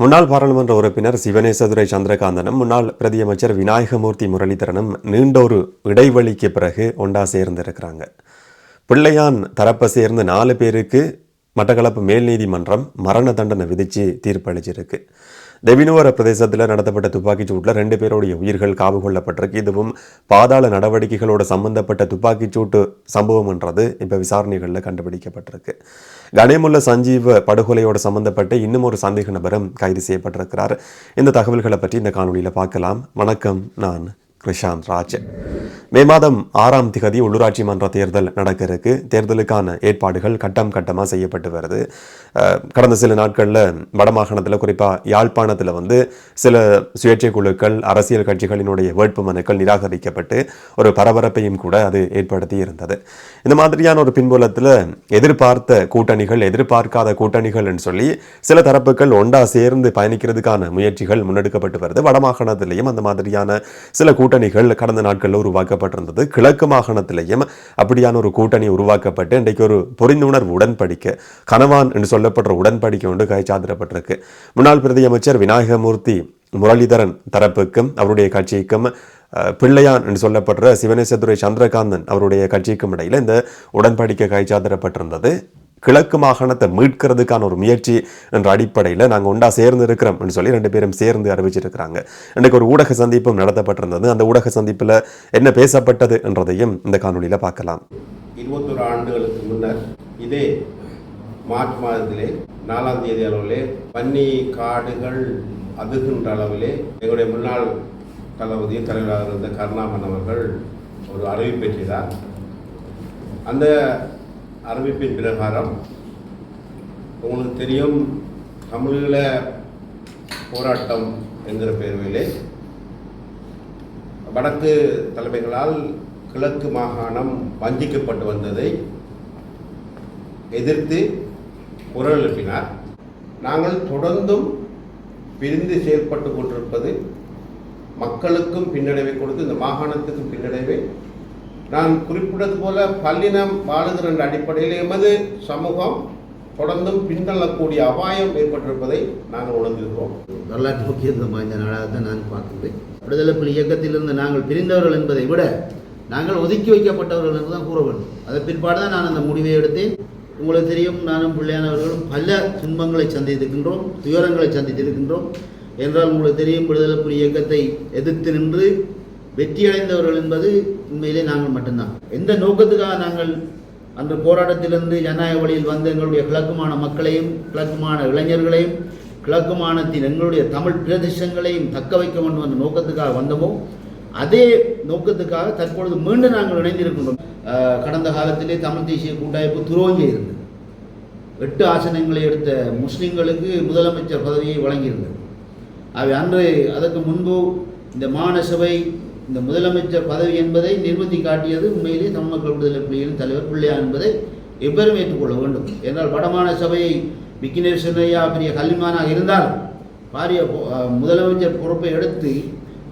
முன்னாள் பாராளுமன்ற உறுப்பினர் சிவனேசதுரை சந்திரகாந்தனும் முன்னாள் பிரதியமைச்சர் விநாயகமூர்த்தி முரளிதரனும் நீண்ட ஒரு இடைவெளிக்கு பிறகு ஒண்டா சேர்ந்திருக்கிறாங்க. பிள்ளையான் தரப்பை சேர்ந்து நாலு பேருக்கு மட்டக்களப்பு மேல் நீதிமன்றம் மரண தண்டனை விதித்து தீர்ப்பளிச்சிருக்கு. தெவினோர பிரதேசத்தில் நடத்தப்பட்ட துப்பாக்கிச் சூட்டில் ரெண்டு பேருடைய உயிர்கள் காவு கொள்ளப்பட்டிருக்கு. இதுவும் பாதாள நடவடிக்கைகளோட சம்பந்தப்பட்ட துப்பாக்கிச் சூட்டு சம்பவம்ன்றது இப்போ விசாரணைகளில் கண்டுபிடிக்கப்பட்டிருக்கு. கணேமுல்ல சஞ்சீவ படுகொலையோட சம்பந்தப்பட்ட இன்னும் ஒரு சந்தேக நபரும் கைது செய்யப்பட்டிருக்கிறார். இந்த தகவல்களை பற்றி இந்த காணொலியில் பார்க்கலாம். வணக்கம் நான் கிருஷாந்த் ராஜ். மே மாதம் ஆறாம் திகதி உள்ளூராட்சி மன்ற தேர்தல் நடக்க இருக்கு தேர்தலுக்கான ஏற்பாடுகள் கட்டம் கட்டமாக செய்யப்பட்டு வருது. கடந்த சில நாட்களில் வடமாகாணத்தில் குறிப்பாக யாழ்ப்பாணத்தில் வந்து சில சுயேட்சை குழுக்கள் அரசியல் கட்சிகளினுடைய வேட்பு மனுக்கள் நிராகரிக்கப்பட்டு ஒரு பரபரப்பையும் கூட அது ஏற்படுத்தி இருந்தது. இந்த மாதிரியான ஒரு பின்புலத்தில் எதிர்பார்த்த கூட்டணிகள் எதிர்பார்க்காத கூட்டணிகள்னு சொல்லி சில தரப்புகள் ஒண்டா சேர்ந்து பயணிக்கிறதுக்கான முயற்சிகள் முன்னெடுக்கப்பட்டு வருது. வடமாகாணத்திலையும் அந்த மாதிரியான சில கூட்டணிகள் கடந்த நாட்களில் உருவாக்கப்பட்டிருந்தது. கிழக்கு மாகாணத்திலையும் அப்படியான ஒரு கூட்டணி உருவாக்கப்பட்டு இன்றைக்கு ஒரு புரிந்துணர்வு உடன்படிக்கை கனவான் என்று சொல்லப்படுற உடன்படிக்கை ஒன்று கைச்சாத்திடப்பட்டிருக்கு. முன்னாள் பிரதி அமைச்சர் விநாயகமூர்த்தி முரளிதரன் தரப்புக்கும் அவருடைய கட்சிக்கும் பிள்ளையான் என்று சொல்லப்படுற சிவனேசதுரை சந்திரகாந்தன் அவருடைய கட்சிக்கும் இடையில் இந்த உடன்படிக்கை கைச்சாத்திடப்பட்டிருந்தது. கிழக்கு மாகாணத்தை மீட்கிறதுக்கான ஒரு முயற்சி என்ற அடிப்படையில் நாங்கள் ஒன்றா சேர்ந்து இருக்கிறோம் அப்படின்னு சொல்லி ரெண்டு பேரும் சேர்ந்து அறிவிச்சிருக்கிறாங்க. இன்றைக்கு ஒரு ஊடக சந்திப்பும் நடத்தப்பட்டிருந்தது. அந்த ஊடக சந்திப்பில் என்ன பேசப்பட்டது என்றதையும் இந்த காணொலியில் பார்க்கலாம். இருபத்தொரு ஆண்டுகளுக்கு முன்னர் இதே மார்ச் மாதத்திலே நாலாம் தேதி அளவிலே பன்னி காடுகள் அதுகின்ற அளவிலே எங்களுடைய முன்னாள் தளபதி தலைவராக இருந்த கருணாமன் அவர்கள் ஒரு அறிவிப்பை செய்தார். அந்த அறிவிப்பின் பிரகாரம் உங்களுக்கு தெரியும் தமிழீழ போராட்டம் என்கிற பேர்வையிலே வடக்கு தலைமைகளால் கிழக்கு மாகாணம் வஞ்சிக்கப்பட்டு வந்ததை எதிர்த்து குரல் எழுப்பினார். நாங்கள் தொடர்ந்தும் பிரிந்து செயல்பட்டு கொண்டிருப்பது மக்களுக்கும் பின்னடைவை கொடுத்து இந்த மாகாணத்துக்கும் பின்னடைவை நான் குறிப்பிட்டது போல பல்லினம் வாழுகிற என்ற அடிப்படையில் எமது சமூகம் தொடர்ந்தும் பின்தள்ளக்கூடிய அபாயம் ஏற்பட்டிருப்பதை நாங்கள் உணர்ந்திருக்கிறோம். வரலாற்று முக்கியத்துவம் வாய்ந்த நாளாக தான் நான் பார்க்கின்றேன். விடுதலை புலி இயக்கத்திலிருந்து நாங்கள் பிரிந்தவர்கள் என்பதை விட நாங்கள் ஒதுக்கி வைக்கப்பட்டவர்கள் என்று தான் கூற வேண்டும். அதன் பிற்பாடு தான் நான் அந்த முடிவை எடுத்தேன். உங்களுக்கு தெரியும் நானும் பிள்ளையானவர்களும் பல துன்பங்களை சந்தித்திருக்கின்றோம் துயரங்களை சந்தித்திருக்கின்றோம். என்றால் உங்களுக்கு தெரியும் விடுதலை புலி இயக்கத்தை எதிர்த்து நின்று வெற்றியடைந்தவர்கள் என்பது உண்மையிலே நாங்கள் மட்டும்தான். எந்த நோக்கத்துக்காக நாங்கள் அந்த போராட்டத்திலிருந்து ஜனநாயக வழியில் வந்த எங்களுடைய கிழக்குமான மக்களையும் கிழக்குமான இளைஞர்களையும் கிழக்குமானத்தின் எங்களுடைய தமிழ் பிரதேசங்களையும் தக்க வைக்க வேண்டும் என்ற நோக்கத்துக்காக வந்தோமோ அதே நோக்கத்துக்காக தற்பொழுது மீண்டும் நாங்கள் இணைந்திருக்கின்றோம். கடந்த காலத்திலே தமிழ் தேசிய கூட்டாய்ப்பு துரோங்கி இருந்தது எட்டு ஆசனங்களை எடுத்த முஸ்லிம்களுக்கு முதலமைச்சர் பதவியை வழங்கியிருந்தது. அவை அன்று அதற்கு முன்பு இந்த மாநசபை இந்த முதலமைச்சர் பதவி என்பதை நிறுவத்தி காட்டியது உண்மையிலே தமிழ்மக்கள் விடுதலை புலிகளின் தலைவர் பிள்ளையா என்பதை எவ்வளவு ஏற்றுக்கொள்ள வேண்டும். என்றால் வடமான சபையை விக்னேஸ்வரையா ஐயா பெரிய கல்விமானாக இருந்தால் பாரிய முதலமைச்சர் பொறுப்பை எடுத்து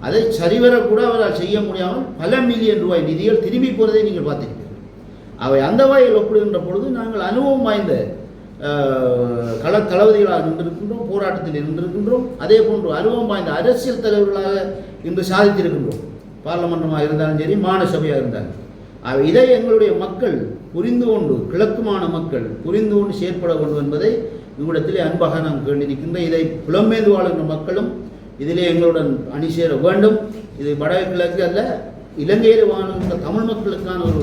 அதை சரிவர கூட அவரால் செய்ய முடியாமல் பல மில்லியன் ரூபாய் நிதிகள் திரும்பி போவதை நீங்கள் பார்த்திருப்பீர்கள். அவை அந்த வகையில் ஒப்பிடுகின்ற பொழுது நாங்கள் அனுபவம் வாய்ந்த கள தளபதிகளாக நின்றிருக்கின்றோம் போராட்டத்தில் நின்றிருக்கின்றோம். அதே போன்று அனுபவம் வாய்ந்த அரசியல் தலைவர்களாக இன்று சாதித்திருக்கின்றோம். பார்லமெண்டமாக இருந்தாலும் சரி மானசபையாக இருந்தாலும் அவை இதை எங்களுடைய மக்கள் புரிந்து கொண்டு கிழக்குமான மக்கள் புரிந்து கொண்டு செயற்பட வேண்டும் என்பதை இவ்விடத்திலே அன்பாக நாம் கேண்டிருக்கின்ற இதை புலம்பெய்து வாழ்கின்ற மக்களும் இதிலே எங்களுடன் அணி சேர வேண்டும். இது வடகிழக்கு அல்ல இலங்கையில் வாழ்கின்ற தமிழ் மக்களுக்கான ஒரு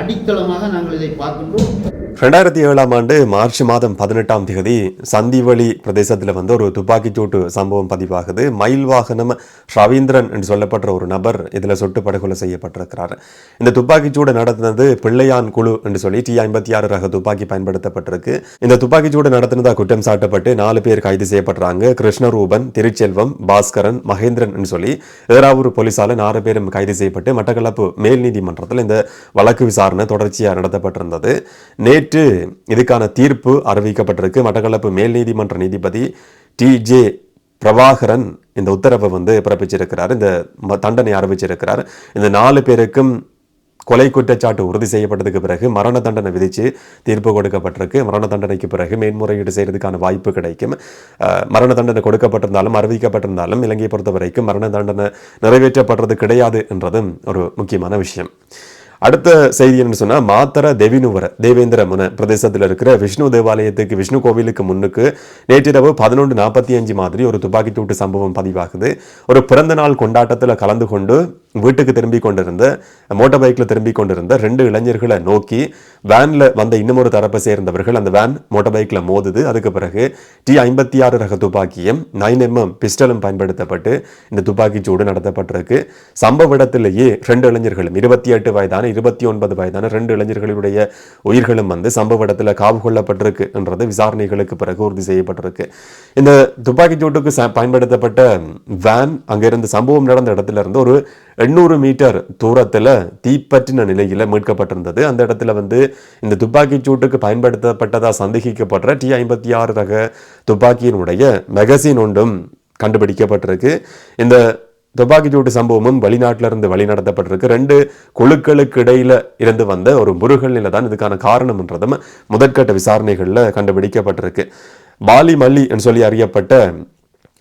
அடித்தளமாக நாங்கள் இதை பார்க்கின்றோம். ரெண்டாயிரத்தி ஏழாம் ஆண்டு மார்ச் மாதம் பதினெட்டாம் தேதி சந்திவழி பிரதேசத்தில் வந்து ஒரு துப்பாக்கிச்சூட்டு சம்பவம் பதிவாகுது. மயில் வாகனம் ரவீந்திரன் என்று சொல்லப்பட்ட ஒரு நபர் இதில் சுட்டு படுகொலை செய்யப்பட்டிருக்கிறார். இந்த துப்பாக்கிச்சூடு நடத்தினது பிள்ளையான் குழு என்று சொல்லி டி ஐம்பத்தி ஆறு ரக துப்பாக்கி பயன்படுத்தப்பட்டிருக்கு. இந்த துப்பாக்கிச்சூடு நடத்தினதாக குற்றம் சாட்டப்பட்டு நாலு பேர் கைது செய்யப்படுறாங்க கிருஷ்ணரூபன் திருச்செல்வம் பாஸ்கரன் மகேந்திரன் என்று சொல்லி ஏறாவூர் போலீசால நாலு பேரும் கைது செய்யப்பட்டு மட்டக்களப்பு மேல் நீதிமன்றத்தில் இந்த வழக்கு விசாரணை தொடர்ச்சியாக நடத்தப்பட்டிருந்தது. நேற்று இதுக்கான தீர்ப்பு அறிவிக்கப்பட்டிருக்கு. மட்டக்களப்பு மேல் நீதிமன்ற நீதிபதி டி. ஜே. பிரபாகரன் இந்த உத்தரவை வந்து பிறப்பிச்சிருக்கிறார். இந்த தண்டனை அறிவிச்சிருக்கிறார். இந்த நாலு பேருக்கும் கொலை குற்றச்சாட்டு உறுதி செய்யப்பட்டதுக்கு பிறகு மரண தண்டனை விதித்து தீர்ப்பு கொடுக்கப்பட்டிருக்கு. மரண தண்டனைக்கு பிறகு மேன்முறையீடு செய்யறதுக்கான வாய்ப்பு கிடைக்கும். மரண தண்டனை கொடுக்கப்பட்டிருந்தாலும் அறிவிக்கப்பட்டிருந்தாலும் இலங்கையை பொறுத்த வரைக்கும் மரண தண்டனை நிறைவேற்றப்படுறது கிடையாது என்றதும் ஒரு முக்கியமான விஷயம். அடுத்த செய்தி என்னன்னு சொன்னால் மாத்தர தெவினுவர தேவேந்திர முன பிரதேசத்தில் இருக்கிற விஷ்ணு தேவாலயத்துக்கு விஷ்ணு கோவிலுக்கு முன்னுக்கு நேற்றிரவு பதினொன்று நாற்பத்தி அஞ்சு மாதிரி ஒரு துப்பாக்கிச்சூட்டு சம்பவம் பதிவாகுது. ஒரு பிறந்த நாள் கொண்டாட்டத்தில் கலந்து கொண்டு வீட்டுக்கு திரும்பி கொண்டிருந்த மோட்டார் பைக்கில் திரும்பி கொண்டிருந்த ரெண்டு இளைஞர்களை நோக்கி வேனில் வந்த இன்னமொரு தரப்பை சேர்ந்தவர்கள் அந்த வேன் மோட்டார் பைக்கில் மோதுது. அதுக்கு பிறகு டி ஐம்பத்தி ஆறு ரக துப்பாக்கியும் நைன் எம்எம் பிஸ்டலும் பயன்படுத்தப்பட்டு இந்த துப்பாக்கிச் சூடு நடத்தப்பட்டிருக்கு. சம்பவ இடத்திலேயே ரெண்டு இளைஞர்களும் இருபத்தி எட்டு வயதான இருபத்தி ஒன்பது வயதான ரெண்டு இளைஞர்களுடைய உயிர்களும் வந்து சம்பவ இடத்துல காவு கொள்ளப்பட்டிருக்கு என்றது விசாரணைகளுக்கு பிறகு உறுதி செய்யப்பட்டிருக்கு. இந்த துப்பாக்கிச் சூட்டுக்கு ச- பயன்படுத்தப்பட்ட வேன் அங்கிருந்து சம்பவம் நடந்த இடத்துல இருந்து ஒரு எண்ணூறு மீட்டர் தூரத்தில் தீப்பற்றின நிலையில் மீட்கப்பட்டிருந்தது. அந்த இடத்துல வந்து இந்த துப்பாக்கிச் சூட்டுக்கு பயன்படுத்தப்பட்டதாக சந்தேகிக்கப்படுற டி ஐம்பத்தி ஆறு ரக துப்பாக்கியினுடைய மெகசின் ஒன்றும் கண்டுபிடிக்கப்பட்டிருக்கு. இந்த துப்பாக்கிச்சூட்டு சம்பவமும் வெளிநாட்டில இருந்து வழிநடத்தப்பட்டிருக்கு ரெண்டு குழுக்களுக்கு இடையில இருந்து வந்த ஒரு முருகல் நிலை தான் இதுக்கான காரணம்ன்றதும் முதற்கட்ட விசாரணைகள்ல கண்டுபிடிக்கப்பட்டிருக்கு. பாலி மல்லி என்று சொல்லி அறியப்பட்ட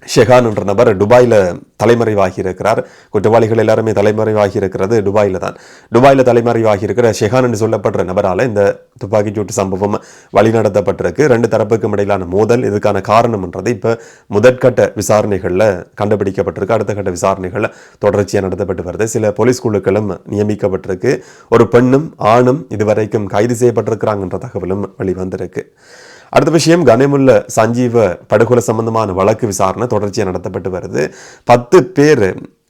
ஷெஹான் என்ற நபர் துபாயில் தலைமறைவாகி இருக்கிறார் குற்றவாளிகள் எல்லாருமே தலைமறைவாகி இருக்கிறது தான். துபாயில் தலைமறைவாகி இருக்கிற ஷெஹான் என்று சொல்லப்படுற நபரால் இந்த துப்பாக்கிச்சூட்டு சம்பவம் வழிநடத்தப்பட்டிருக்கு. ரெண்டு தரப்புக்கும் இடையிலான மோதல் இதுக்கான காரணம்ன்றது இப்போ முதற்கட்ட விசாரணைகளில் கண்டுபிடிக்கப்பட்டிருக்கு. அடுத்த கட்ட விசாரணைகள் தொடர்ச்சியாக நடத்தப்பட்டு வருது. சில போலீஸ் குழுக்களும் நியமிக்கப்பட்டிருக்கு. ஒரு பெண்ணும் ஆணும் இதுவரைக்கும் கைது செய்யப்பட்டிருக்கிறாங்கன்ற தகவலும் வெளிவந்திருக்கு. அடுத்த விஷயம் கனிமுல்ல சஞ்சீவ படுகொலை சம்பந்தமான வழக்கு விசாரணை தொடர்ச்சியாக நடத்தப்பட்டு வருது. பத்து பேர்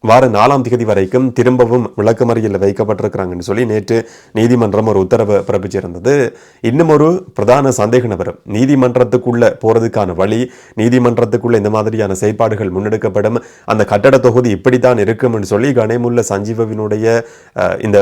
வார நாலாம் தேதி வரைக்கும் திரும்பவும் விளக்கமறியில் வைக்கப்பட்டிருக்கிறாங்கன்னு சொல்லி நேற்று நீதிமன்றம் ஒரு உத்தரவு பிறப்பிச்சிருந்தது. இன்னும் ஒரு பிரதான சந்தேக நபரும் நீதிமன்றத்துக்குள்ளே போகிறதுக்கான வழி நீதிமன்றத்துக்குள்ளே இந்த மாதிரியான செயற்பாடுகள் முன்னெடுக்கப்படும் அந்த கட்டட தொகுதி இப்படித்தான் இருக்கும்னு சொல்லி கணேமுல்ல சஞ்சீவவினுடைய இந்த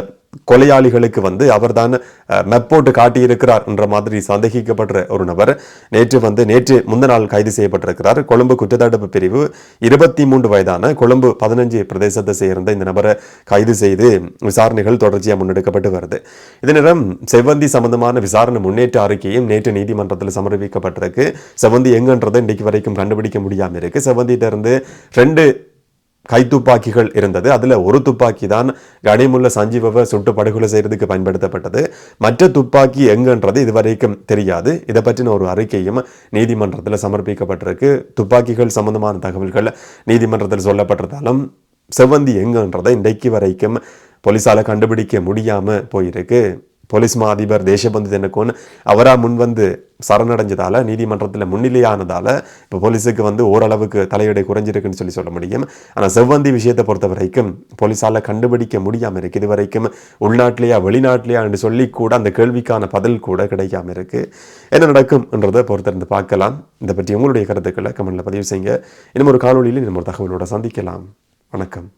கொலையாளிகளுக்கு வந்து அவர்தான் மெப்போட்டு மெப் போட்டு காட்டியிருக்கிறார் என்ற மாதிரி சந்தேகிக்கப்படுற ஒரு நபர் நேற்று வந்து நேற்று முந்த நாள் கைது செய்யப்பட்டிருக்கிறார். கொழும்பு குற்றத்தடுப்பு பிரிவு இருபத்தி மூன்று வயதான கொழும்பு பதினஞ்சு பிரதேசத்தை சேர்ந்த இந்த நபரை கைது செய்து விசாரணைகள் தொடர்ச்சியாக முன்னெடுக்கப்பட்டு வருது. இதே நேரம் செவ்வந்தி சம்பந்தமான விசாரணை முன்னேற்ற அறிக்கையும் நேற்று நீதிமன்றத்தில் சமர்ப்பிக்கப்பட்டிருக்கு. செவ்வந்தி எங்கன்றதை இன்றைக்கு வரைக்கும் கண்டுபிடிக்க முடியாமல் இருக்கு. செவ்வந்திட்டிருந்து ரெண்டு கைத்துப்பாக்கிகள் இருந்தது. அதில் ஒரு துப்பாக்கி தான் கனிமுள்ள சஞ்சீவவை சுட்டு படுகொலை செய்கிறதுக்கு பயன்படுத்தப்பட்டது. மற்ற துப்பாக்கி எங்கன்றது இதுவரைக்கும் தெரியாது. இதை பற்றின ஒரு அறிக்கையும் நீதிமன்றத்தில் சமர்ப்பிக்கப்பட்டிருக்கு. துப்பாக்கிகள் சம்பந்தமான தகவல்கள் நீதிமன்றத்தில் சொல்லப்பட்டிருந்தாலும் செவ்வந்தி எங்கன்றதை இன்றைக்கு வரைக்கும் போலீஸால் கண்டுபிடிக்க முடியாமல் போயிருக்கு. போலீஸ் மா அதிபர் தேசபந்து தென்னக்கோன் அவராக முன் வந்து சரணடைஞ்சதால் நீதிமன்றத்தில் முன்னிலையானதால் இப்போ போலீஸுக்கு வந்து ஓரளவுக்கு தலையீடு குறைஞ்சிருக்குன்னு சொல்லி சொல்ல முடியும். ஆனால் செவ்வந்தி விஷயத்தை பொறுத்த வரைக்கும் போலீஸால் கண்டுபிடிக்க முடியாமல் இருக்குது இது வரைக்கும் உள்நாட்டிலேயா வெளிநாட்டிலேயா என்று சொல்லி கூட அந்த கேள்விக்கான பதில் கூட கிடைக்காமல் இருக்கு. என்ன நடக்கும் என்றதை பொறுத்திருந்து பார்க்கலாம். இதை பற்றி உங்களுடைய கருத்துக்களை கமெண்டில் பதிவு செய்யுங்க. இன்னும் ஒரு காணொலியில் இன்னும் ஒரு தகவலோட சந்திக்கலாம். வணக்கம்.